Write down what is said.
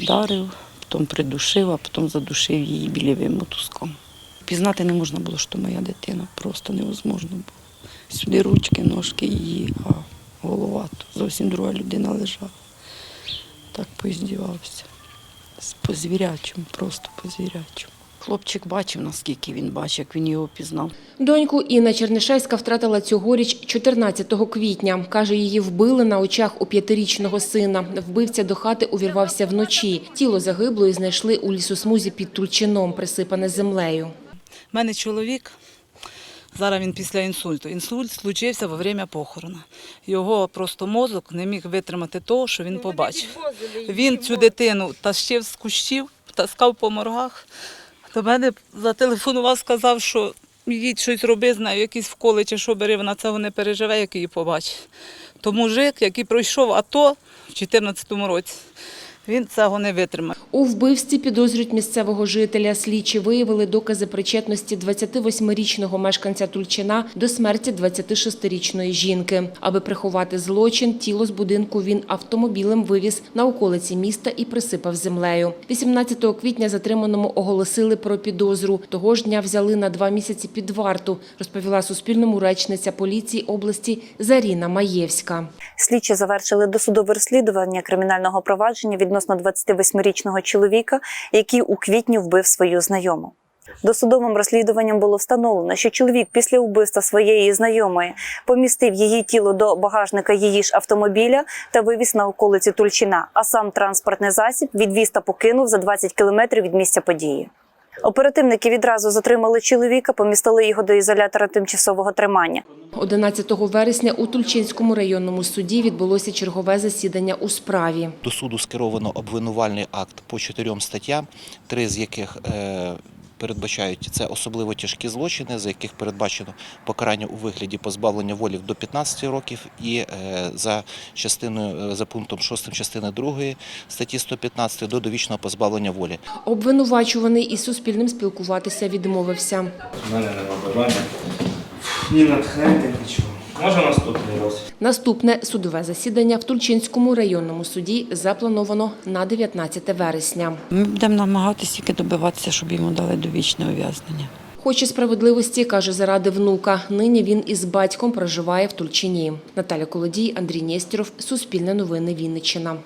вдарив, потім придушив, а потім задушив її білєвим мотузком. Пізнати не можна було, що моя дитина, просто невозможно було. Сюди ручки, ножки її, а голова зовсім друга людина лежала. Так поіздівався. По-звірячому, просто по-звірячому. Хлопчик бачив, наскільки він бачив, як він його пізнав. Доньку Інна Чернишевська втратила цьогоріч 14 квітня. Каже, її вбили на очах у п'ятирічного сина. Вбивця до хати увірвався вночі. Тіло загиблої знайшли у лісосмузі під Тульчином, присипане землею. У мене чоловік, зараз він після інсульту. Інсульт случився во время похорона. Його просто мозок не міг витримати того, що він побачив. Він цю дитину тащив з кущів, таскав по моргах. До мене зателефонував, сказав, що їдь щось роби з нею, якісь вколи чи що бери, вона цього не переживе, як її побачить. То мужик, який пройшов АТО в 2014 році, він цього не витримав. У вбивстві підозрюють місцевого жителя. Слідчі виявили докази причетності 28-річного мешканця Тульчина до смерті 26-річної жінки. Аби приховати злочин, тіло з будинку він автомобілем вивіз на околиці міста і присипав землею. 18 квітня затриманому оголосили про підозру. Того ж дня взяли на два місяці під варту, розповіла Суспільному речниця поліції області Заріна Маєвська. Слідчі завершили досудове розслідування кримінального провадження відносно 28-річного чоловіка, який у квітні вбив свою знайому. Досудовим розслідуванням було встановлено, що чоловік після вбивства своєї знайомої помістив її тіло до багажника її ж автомобіля та вивіз на околиці Тульчина, а сам транспортний засіб відвіз та покинув за 20 кілометрів від місця події. Оперативники відразу затримали чоловіка, помістили його до ізолятора тимчасового тримання. 11 вересня у Тульчинському районному суді відбулося чергове засідання у справі. До суду скеровано обвинувальний акт по чотирьом статтям, три з яких е, передбачають це особливо тяжкі злочини, за яких передбачено покарання у вигляді позбавлення волі до 15 років, і е, за частиною е, за пунктом 6 частини 2 статті 115 до довічного позбавлення волі. Обвинувачуваний із Суспільним спілкуватися відмовився. У мене немає бажання ні натхнення, нічого. Може наступний раз. Наступне судове засідання в Тульчинському районному суді заплановано на 19 вересня. Ми будемо намагатися тільки добиватися, щоб йому дали довічне ув'язнення. Хоче справедливості, каже, заради внука. Нині він із батьком проживає в Тульчині. Наталя Колодій, Андрій Нєстєров, Суспільне новини Вінниччина.